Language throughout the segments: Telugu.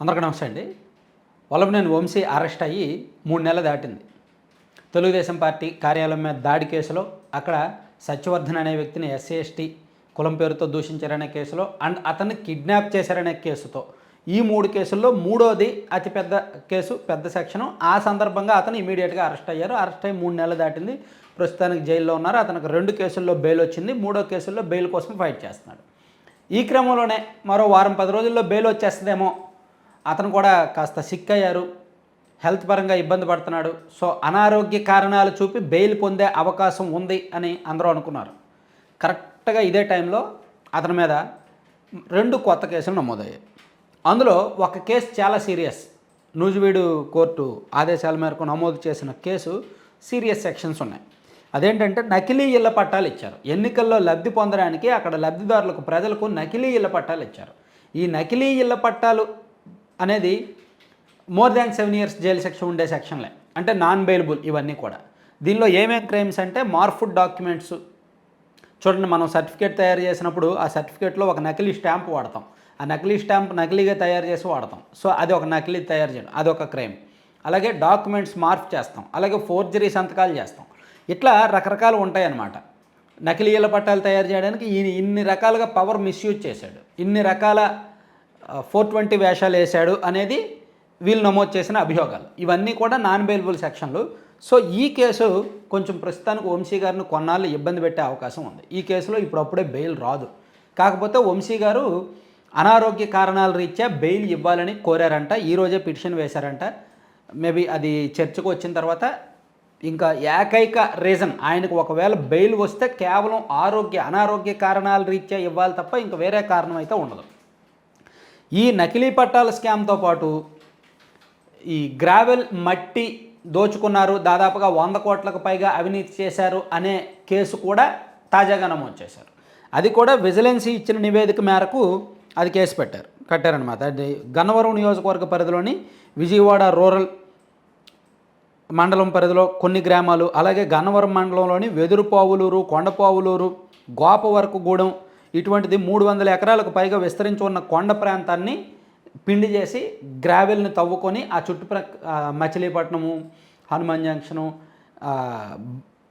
అందరికీ నమస్తే అండి. వల్లభనేని వంశీ అరెస్ట్ అయ్యి మూడు నెలలు దాటింది. తెలుగుదేశం పార్టీ కార్యాలయం మీద దాడి కేసులో అక్కడ సత్యవర్ధన్ అనే వ్యక్తిని ఎస్సీ ఎస్టీ కులం పేరుతో దూషించారనే కేసులో అండ్ అతన్ని కిడ్నాప్ చేశారనే కేసుతో. ఈ మూడు కేసుల్లో మూడోది అతిపెద్ద కేసు పెద్ద సెక్షను. ఆ సందర్భంగా అతను ఇమీడియట్గా అరెస్ట్ అయ్యారు. అరెస్ట్ అయ్యి మూడు నెలలు దాటింది. ప్రస్తుతానికి జైల్లో ఉన్నారు. అతనికి రెండు కేసుల్లో బెయిల్ వచ్చింది. మూడో కేసుల్లో బెయిల్ కోసం ఫైట్ చేస్తున్నాడు. ఈ క్రమంలోనే మరో వారం పది రోజుల్లో బెయిల్ వచ్చేస్తుందేమో అతను కూడా కాస్త సిక్ అయ్యారు. హెల్త్ పరంగా ఇబ్బంది పడుతున్నాడు. సో అనారోగ్య కారణాలు చూపి బెయిల్ పొందే అవకాశం ఉంది అని అందరూ అనుకున్నారు. కరెక్ట్గా ఇదే టైంలో అతని మీద రెండు కొత్త కేసులు నమోదయ్యాయి. అందులో ఒక కేసు చాలా సీరియస్ నూజివీడు కోర్టు ఆదేశాల మేరకు నమోదు చేసిన కేసు సీరియస్ సెక్షన్స్ ఉన్నాయి. అదేంటంటే నకిలీ ఇళ్ళ పట్టాలు ఇచ్చారు. ఎన్నికల్లో లబ్ధి పొందడానికి అక్కడ లబ్ధిదారులకు ప్రజలకు నకిలీ ఇళ్ళ పట్టాలు ఇచ్చారు. ఈ నకిలీ ఇళ్ళ పట్టాలు అనేది more than seven years jail శిక్ష ఉండే సెక్షన్లే అంటే నాన్ బెయిలబుల్ ఇవన్నీ కూడా. దీనిలో ఏమేం క్రైమ్స్ అంటే మార్ఫుడ్ డాక్యుమెంట్స్ చూడండి మనం సర్టిఫికేట్ తయారు చేసినప్పుడు ఆ సర్టిఫికేట్లో ఒక నకిలీ స్టాంప్ వాడతాం. ఆ నకిలీ స్టాంప్ నకిలీగా తయారు చేసి వాడతాం. సో అది ఒక నకిలీ తయారు చేయడం అది ఒక క్రైమ్ అలాగే డాక్యుమెంట్స్ మార్ఫ్ చేస్తాం. అలాగే ఫోర్జరీ సంతకాలు చేస్తాం. ఇట్లా రకరకాలు ఉంటాయన్నమాట. నకిలీల పట్టాలు తయారు చేయడానికి ఈయన ఇన్ని రకాలుగా పవర్ మిస్యూజ్ చేశాడు. ఇన్ని రకాల ఫోర్ ట్వంటీ వేషాలు వేశాడు అనేది వీళ్ళు నమోదు చేసిన అభియోగాలు. ఇవన్నీ కూడా నాన్ బెయిలబుల్ సెక్షన్లు సో ఈ కేసు కొంచెం ప్రస్తుతానికి వంశీ గారిని కొన్నాళ్ళు ఇబ్బంది పెట్టే అవకాశం ఉంది. ఈ కేసులో ఇప్పుడప్పుడే బెయిల్ రాదు. కాకపోతే వంశీ గారు అనారోగ్య కారణాల రీత్యా బెయిల్ ఇవ్వాలని కోరారంట. ఈరోజే పిటిషన్ వేశారంట. మేబీ అది చర్చకు వచ్చిన తర్వాత ఇంకా ఏకైక రీజన్ ఆయనకు ఒకవేళ బెయిల్ వస్తే కేవలం ఆరోగ్య అనారోగ్య కారణాల రీత్యా ఇవ్వాలి తప్ప ఇంకా వేరే కారణం అయితే ఉండదు. ఈ నకిలీ పట్టాల స్కామ్తో పాటు ఈ గ్రావెల్ మట్టి దోచుకున్నారు. దాదాపుగా వంద కోట్లకు పైగా అవినీతి చేశారు అనే కేసు కూడా తాజాగా నమోదు చేశారు. అది కూడా విజిలెన్స్ ఇచ్చిన నివేదిక మేరకు అది కేసు పెట్టారు కట్టారనమాట అది గన్నవరం నియోజకవర్గ పరిధిలోని విజయవాడ రూరల్ మండలం పరిధిలో కొన్ని గ్రామాలు అలాగే గన్నవరం మండలంలోని వెదురుపావులూరు కొండపావులూరు గోపవరకుగూడెం ఇటువంటిది మూడు వందల ఎకరాలకు పైగా విస్తరించి ఉన్న కొండ ప్రాంతాన్ని పిండి చేసి గ్రావెల్ని తవ్వుకొని ఆ చుట్టుప్రక్క మచిలీపట్నము హనుమాన్ జంక్షను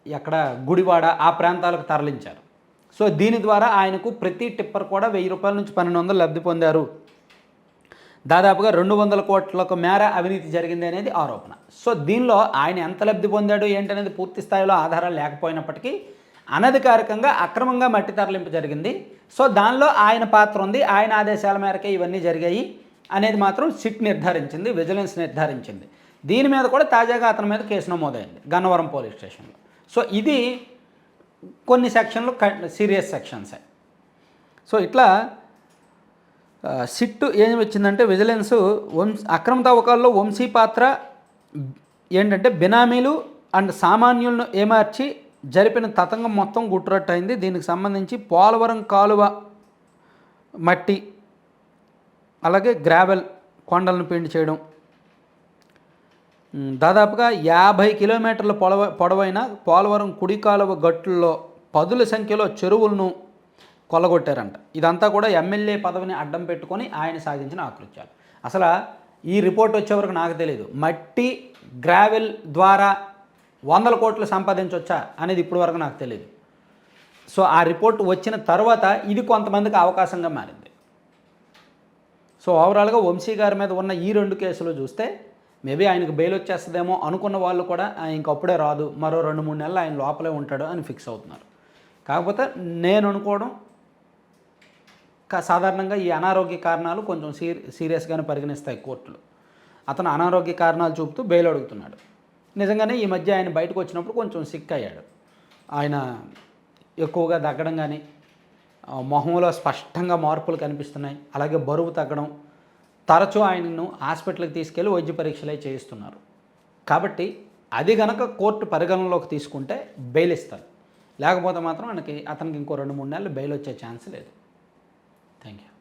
ఎక్కడ గుడివాడ ఆ ప్రాంతాలకు తరలించారు. సో దీని ద్వారా ఆయనకు ప్రతి టిప్పర్ కూడా వెయ్యి రూపాయల నుంచి పన్నెండు వందలు లబ్ధి పొందారు. దాదాపుగా రెండు వందల కోట్లకు మేర అవినీతి జరిగింది అనేది ఆరోపణ. సో దీనిలో ఆయన ఎంత లబ్ధి పొందాడు ఏంటనేది పూర్తి స్థాయిలో ఆధారాలు లేకపోయినప్పటికీ అనధికారికంగా అక్రమంగా మట్టి తరలింపు జరిగింది. సో దానిలో ఆయన పాత్ర ఉంది. ఆయన ఆదేశాల మేరకే ఇవన్నీ జరిగాయి అనేది మాత్రం సిట్ నిర్ధారించింది విజిలెన్స్ నిర్ధారించింది. దీని మీద కూడా తాజాగా అతని మీద కేసు నమోదైంది గన్నవరం పోలీస్ స్టేషన్లో. సో ఇది కొన్ని సెక్షన్లు సీరియస్ సెక్షన్సే. సో ఇట్లా సిట్ సిట్టు ఏం వచ్చిందంటే విజిలెన్స్ వంశ అక్రమ తవ్వకాల్లో వంశీ పాత్ర ఏంటంటే బినామీలు అండ్ సామాన్యులను ఏమార్చి జరిపిన తతంగం మొత్తం గుట్టురట్టు అయింది దీనికి సంబంధించి పోలవరం కాలువ మట్టి అలాగే గ్రావెల్ కొండలను పెయింట్ చేయడం. దాదాపుగా యాభై కిలోమీటర్ల పొడవ పొడవైన పోలవరం కుడి కాలువ గట్టుల్లో పదుల సంఖ్యలో చెరువులను కొల్లగొట్టారంట. ఇదంతా కూడా ఎమ్మెల్యే పదవిని అడ్డం పెట్టుకొని ఆయన సాధించిన ఆకృత్యాలు. అసలు ఈ రిపోర్ట్ వచ్చే వరకు నాకు తెలియదు మట్టి గ్రావెల్ ద్వారా వందల కోట్లు సంపాదించవచ్చా అనేది ఇప్పటి వరకు నాకు తెలియదు సో ఆ రిపోర్ట్ వచ్చిన తర్వాత ఇది కొంతమందికి అవకాశంగా మారింది. సో ఓవరాల్గా వంశీ గారి మీద ఉన్న ఈ రెండు కేసులు చూస్తే మేబీ ఆయనకు బెయిల్ వచ్చేస్తుందేమో అనుకున్న వాళ్ళు కూడా ఇంకప్పుడే రాదు మరో రెండు మూడు నెలలు ఆయన లోపలే ఉంటాడు అని ఫిక్స్ అవుతున్నారు. కాకపోతే నేను అనుకోవడం సాధారణంగా ఈ అనారోగ్య కారణాలు కొంచెం సీరి సీరియస్గానే పరిగణిస్తాయి కోర్టులు. అతను అనారోగ్య కారణాలు చూపుతూ బెయిల్ అడుగుతున్నాడు. నిజంగానే ఈ మధ్య ఆయన బయటకు వచ్చినప్పుడు కొంచెం సిక్ అయ్యాడు. ఆయన ఎక్కువగా తగ్గడం కానీ మొహంలో స్పష్టంగా మార్పులు కనిపిస్తున్నాయి. అలాగే బరువు తగ్గడం తరచూ ఆయనను హాస్పిటల్కి తీసుకెళ్ళి వైద్య పరీక్షలే చేయిస్తున్నారు. కాబట్టి అది గనక కోర్టు పరిగణనలోకి తీసుకుంటే బెయిల్ ఇస్తారు. లేకపోతే మాత్రం మనకి అతనికి ఇంకో రెండు మూడు నెలలు బెయిల్ వచ్చే ఛాన్స్ లేదు. Thank you